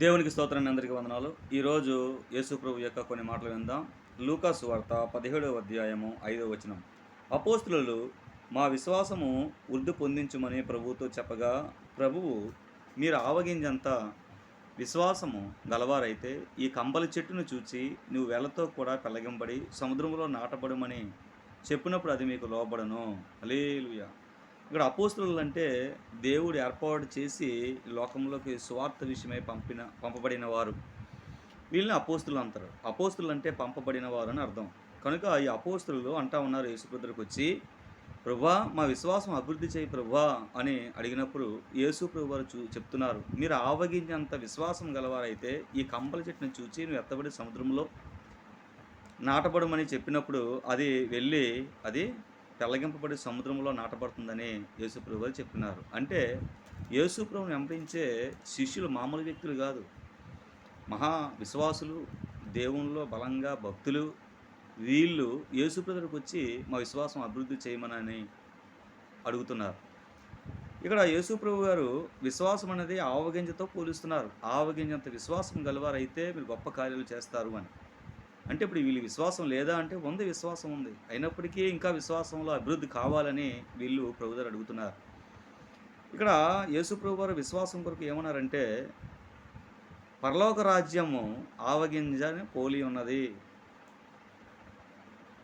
దేవునికి స్తోత్రాన్ని అందరికీ వందనాలు. ఈరోజు యేసుప్రభు యొక్క కొన్ని మాటలు విందాం. లూకాసు వార్త పదిహేడవ అధ్యాయము ఐదవ వచనం. అపోస్తులు మా విశ్వాసము వృద్ధి పొందించుమని ప్రభువుతో చెప్పగా ప్రభువు మీరు ఆవగింజంత విశ్వాసము గలవారైతే ఈ కంబలి చెట్టును చూచి నువ్వు వేలతో కూడా పెళ్ళగింబడి సముద్రంలో నాటబడమని చెప్పినప్పుడు అది మీకు లోబడను. అలేలుయా ఇక్కడ అపోస్తులు అంటే దేవుడు ఏర్పాటు చేసి లోకంలోకి స్వార్థ విషయమై పంపిన పంపబడిన వారు వీళ్ళని అపోస్తులు అంటారు. అపోస్తులు అంటే పంపబడిన వారు అని అర్థం. కనుక ఈ అపోస్తులు అంటా ఉన్నారు యేసుప్రద్రకు వచ్చి ప్రభా మా విశ్వాసం అభివృద్ధి చేయి ప్రభా అని అడిగినప్పుడు యేసు ప్రభు వారు చూ చెప్తున్నారు. మీరు ఆవగించేంత విశ్వాసం గలవారైతే ఈ కంపల చెట్టును చూచి నువ్వు ఎత్తబడి సముద్రంలో నాటబడమని చెప్పినప్పుడు అది వెళ్ళి అది తెల్లగింపబడి సముద్రంలో నాటబడుతుందని యేసుప్రభు గారు చెప్పినారు. అంటే యేసుప్రభుని వెంబడించే శిష్యులు మామూలు వ్యక్తులు కాదు. మహా విశ్వాసులు దేవునిలో బలంగా భక్తులు వీళ్ళు యేసుప్రభుకి వచ్చి మా విశ్వాసం అభివృద్ధి చేయమనని అడుగుతున్నారు. ఇక్కడ యేసుప్రభు గారు విశ్వాసం అనేది ఆవగింజతో పోలుస్తున్నారు. ఆవగింజంత విశ్వాసం గలవారైతే మీరు గొప్ప కార్యాలు చేస్తారు అని. అంటే ఇప్పుడు వీళ్ళు విశ్వాసం లేదా అంటే ఉంది విశ్వాసం ఉంది. అయినప్పటికీ ఇంకా విశ్వాసంలో అభివృద్ధి కావాలని వీళ్ళు ప్రభుగారు అడుగుతున్నారు. ఇక్కడ యేసుప్రభు వారు విశ్వాసం కొరకు ఏమన్నారంటే పరలోక రాజ్యము ఆవగింజని పోలి ఉన్నది.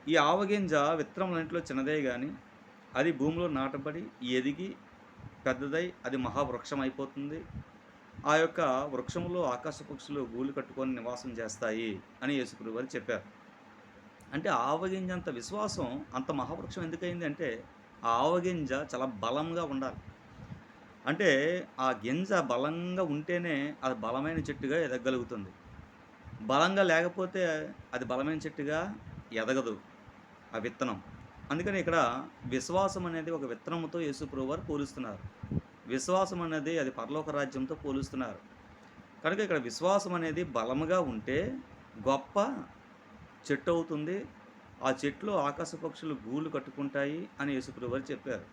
ఈ ఆవగింజ విత్తనములన్నింటిలో చిన్నదే కానీ అది భూమిలో నాటబడి ఎదిగి పెద్దదై అది మహావృక్షం అయిపోతుంది. ఆ యొక్క వృక్షంలో ఆకాశ పక్షులు గూళ్ళు కట్టుకొని నివాసం చేస్తాయి అని యేసుప్రభు వారు చెప్పారు. అంటే ఆవగింజంత విశ్వాసం అంత మహావృక్షం ఎందుకైంది అంటే ఆ ఆవగింజ చాలా బలంగా ఉండాలి. అంటే ఆ గింజ బలంగా ఉంటేనే అది బలమైన చెట్టుగా ఎదగలుగుతుంది. బలంగా లేకపోతే అది బలమైన చెట్టుగా ఎదగదు ఆ విత్తనం. అందుకని ఇక్కడ విశ్వాసం అనేది ఒక విత్తనంతో యేసుప్రభు వారు పోలుస్తున్నారు. విశ్వాసం అనేది అది పరలోక రాజ్యంతో పోలుస్తున్నారు. కనుక ఇక్కడ విశ్వాసం అనేది బలముగా ఉంటే గొప్ప చెట్టు అవుతుంది. ఆ చెట్లు ఆకాశ పక్షులు గూళ్ళు కట్టుకుంటాయి అని యేసుప్రభు వారు చెప్పారు.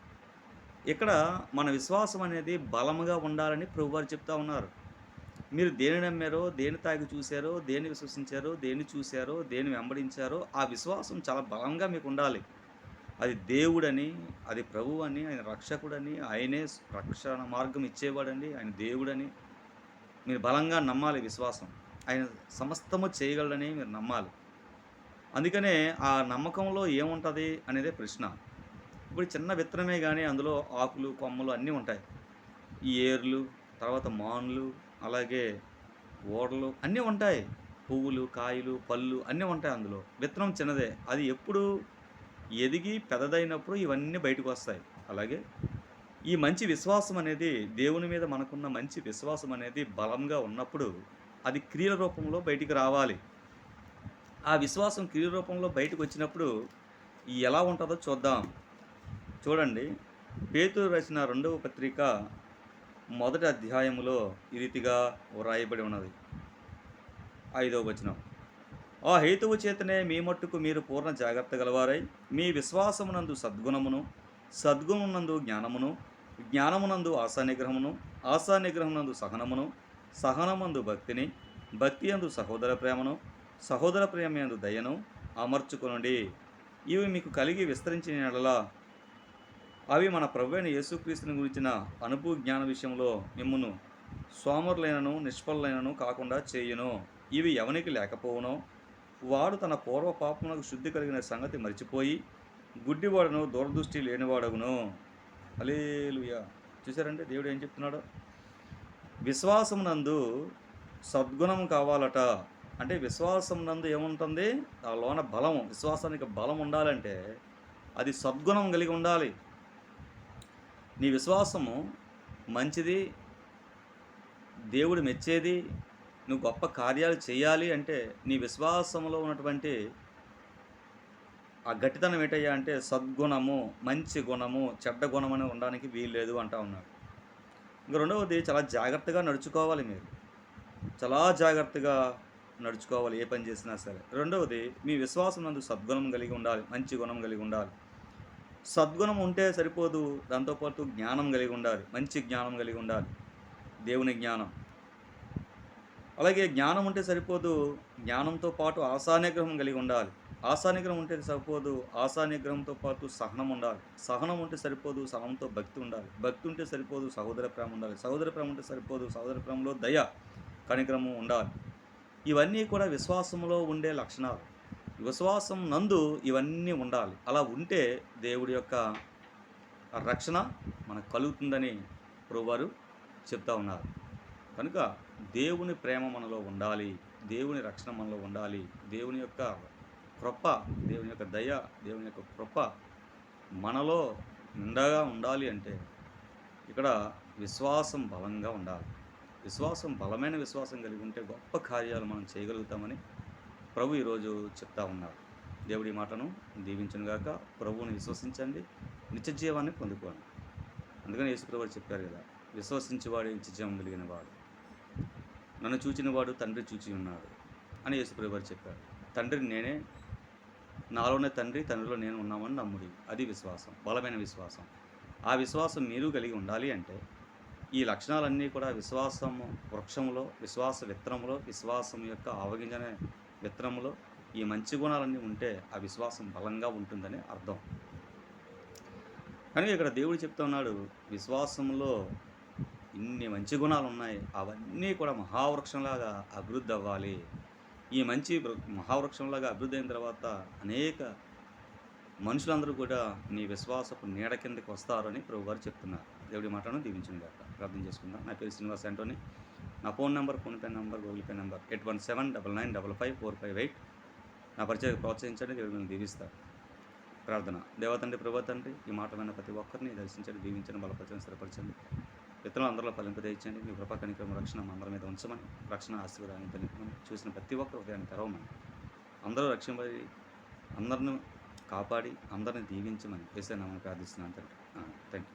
ఇక్కడ మన విశ్వాసం అనేది బలముగా ఉండాలని ప్రభువారు చెప్తా ఉన్నారు. మీరు దేని నమ్మారో దేని తాగి చూశారో దేని విశ్వసించారో దేన్ని చూశారో దేని వెంబడించారో ఆ విశ్వాసం చాలా బలంగా మీకు ఉండాలి. అది దేవుడని అది ప్రభు అని ఆయన రక్షకుడని ఆయనే రక్షణ మార్గం ఇచ్చేవాడని ఆయన దేవుడని మీరు బలంగా నమ్మాలి విశ్వాసం. ఆయన సమస్తము చేయగలడని మీరు నమ్మాలి. అందుకనే ఆ నమ్మకంలో ఏముంటుంది అనేదే ప్రశ్న. ఇప్పుడు చిన్న విత్తనమే కానీ అందులో ఆకులు కొమ్మలు అన్నీ ఉంటాయి. ఈ ఏర్లు తర్వాత మాన్లు అలాగే ఓడలు అన్నీ ఉంటాయి. పువ్వులు కాయలు పళ్ళు అన్నీ ఉంటాయి అందులో. విత్తనం చిన్నదే. అది ఎప్పుడు ఎదిగి పెద్దదైనప్పుడు ఇవన్నీ బయటకు వస్తాయి. అలాగే ఈ మంచి విశ్వాసం అనేది దేవుని మీద మనకున్న మంచి విశ్వాసం అనేది బలంగా ఉన్నప్పుడు అది క్రియల రూపంలో బయటికి రావాలి. ఆ విశ్వాసం క్రియల రూపంలో బయటకు వచ్చినప్పుడు ఎలా ఉంటుందో చూద్దాం. చూడండి పేతురు రాసిన రెండవ పత్రిక మొదటి అధ్యాయములో ఈ రీతిగా వ్రాయబడి ఉన్నది. ఐదవ వచనం. ఆ హేతువు చేతనే మీ మట్టుకు మీరు పూర్ణ జాగ్రత్త గలవారై మీ విశ్వాసమునందు సద్గుణమును సద్గుణమునందు జ్ఞానమును జ్ఞానమునందు ఆశానిగ్రహమును ఆశానిగ్రహమునందు సహనమును సహనమందు భక్తిని భక్తి అందు సహోదర ప్రేమను సహోదర ప్రేమయందు దయను అమర్చుకొనండి. ఇవి మీకు కలిగి విస్తరించిన నెలలా అవి మన ప్రవ్వైన యేసుక్రీస్తుని గురించిన అనుభవ జ్ఞాన విషయంలో మిమ్మును సోమరులైనను నిష్ఫలైనను కాకుండా చేయును. ఇవి ఎవనికి లేకపోవునో వాడు తన పూర్వ పాపమునకు శుద్ధి కలిగిన సంగతి మర్చిపోయి గుడ్డివాడును దూరదృష్టి లేనివాడగును. అలేలుయా చూసారంటే దేవుడు ఏం చెప్తున్నాడు? విశ్వాసమునందు సద్గుణం కావాలట. అంటే విశ్వాసం నందు ఏముంటుంది? ఆ లోన బలం విశ్వాసానికి బలం ఉండాలంటే అది సద్గుణం కలిగి ఉండాలి. నీ విశ్వాసము మంచిది దేవుడు మెచ్చేది నువ్వు గొప్ప కార్యాలు చేయాలి అంటే నీ విశ్వాసంలో ఉన్నటువంటి ఆ గట్టితనం ఏంటయ్యా అంటే సద్గుణము మంచి గుణము చెడ్డ గుణం అని ఉండడానికి వీల్లేదు అంటా ఉన్నాడు. ఇంకా రెండవది చాలా జాగ్రత్తగా నడుచుకోవాలి మీరు. చాలా జాగ్రత్తగా నడుచుకోవాలి ఏ పని చేసినా సరే. రెండవది మీ విశ్వాసం నందు సద్గుణం కలిగి ఉండాలి మంచి గుణం కలిగి ఉండాలి. సద్గుణం ఉంటే సరిపోదు దాంతోపాటు జ్ఞానం కలిగి ఉండాలి మంచి జ్ఞానం కలిగి ఉండాలి. దేవుని జ్ఞానం. అలాగే జ్ఞానం ఉంటే సరిపోదు. జ్ఞానంతో పాటు ఆశానిగ్రహం కలిగి ఉండాలి. ఆశానిగ్రహం ఉంటే సరిపోదు. ఆశానిగ్రహంతో పాటు సహనం ఉండాలి. సహనం ఉంటే సరిపోదు. సహనంతో భక్తి ఉండాలి. భక్తి ఉంటే సరిపోదు. సహోదర ప్రేమ ఉండాలి. సహోదర ప్రేమ ఉంటే సరిపోదు. సహోదర ప్రేమలో దయ కనిక్రమం ఉండాలి. ఇవన్నీ కూడా విశ్వాసంలో ఉండే లక్షణాలు. విశ్వాసం నందు ఇవన్నీ ఉండాలి. అలా ఉంటే దేవుడి యొక్క రక్షణ మనకు కలుగుతుందని ప్రభువారు చెప్తా ఉన్నారు. కనుక దేవుని ప్రేమ మనలో ఉండాలి దేవుని రక్షణ మనలో ఉండాలి దేవుని యొక్క కృప దేవుని యొక్క దయ దేవుని యొక్క కృప మనలో నిండగా ఉండాలి అంటే ఇక్కడ విశ్వాసం బలంగా ఉండాలి. విశ్వాసం బలమైన విశ్వాసం కలిగి ఉంటే గొప్ప కార్యాలు మనం చేయగలుగుతామని ప్రభు ఈరోజు చెప్తా ఉన్నారు. దేవుడి మాటను దీవించనుగాక. ప్రభువుని విశ్వసించండి. నిత్య జీవాన్ని పొందుకోండి. అందుకని యేసుప్రభు చెప్పారు కదా విశ్వసించేవాడు నిత్య జీవం కలిగిన వాడు. నన్ను చూచిన వాడు తండ్రి చూచి ఉన్నాడు అని యేసుప్రభు చెప్పారు. తండ్రి నేనే నాలోనే తండ్రి తండ్రిలో నేను ఉన్నామని నమ్ముడి. అది విశ్వాసం బలమైన విశ్వాసం. ఆ విశ్వాసం మీరు కలిగి ఉండాలి అంటే ఈ లక్షణాలన్నీ కూడా విశ్వాసము వృక్షంలో విశ్వాస విత్తనంలో విశ్వాసం యొక్క ఆవగింజనే విత్తనంలో ఈ మంచి గుణాలన్నీ ఉంటే ఆ విశ్వాసం బలంగా ఉంటుందని అర్థం. కనుక ఇక్కడ దేవుడు చెప్తున్నాడు విశ్వాసంలో ఇన్ని మంచి గుణాలు ఉన్నాయి అవన్నీ కూడా మహావృక్షంలాగా అభివృద్ధి అవ్వాలి ఈ మంచి మహావృక్షంలాగా అభివృద్ధి అయిన తర్వాత అనేక మనుషులందరూ కూడా నీ విశ్వాసపు నీడ కిందకి వస్తారని ప్రభు వారు చెప్తున్నారు. దేవుడి మాటను దీవించండి గాక. ప్రార్థన చేసుకుందాం. నా పేరు శ్రీనివాస్ అంటోని నా phone number PhonePe number Google Pay number eight one seven double nine double five four five eight నా పరిచయం ప్రోత్సహించండి దేవుడు మిమ్మల్ని దీవిస్తారు ప్రార్థన. దేవతండ్రి ప్రభు తండ్రి ఈ మాట విన్న ప్రతి ఒక్కరిని దర్శించండి దీవించండి బలపరచండి స్థిరపరచండి. విత్తనాలు అందరిలో ఫలింపదేయించండి మీ కృపా కనిక్రమ రక్షణ అందరి మీద ఉంచమని రక్షణ ఆశీర్వాదాన్ని తెలియమని చూసిన ప్రతి ఒక్క హృదయాన్ని తెరవమని అందరూ రక్షింపడి అందరిని కాపాడి అందరిని దీవించమని వేసే నామని ప్రార్థిస్తున్నాను తండ్రి. Thank you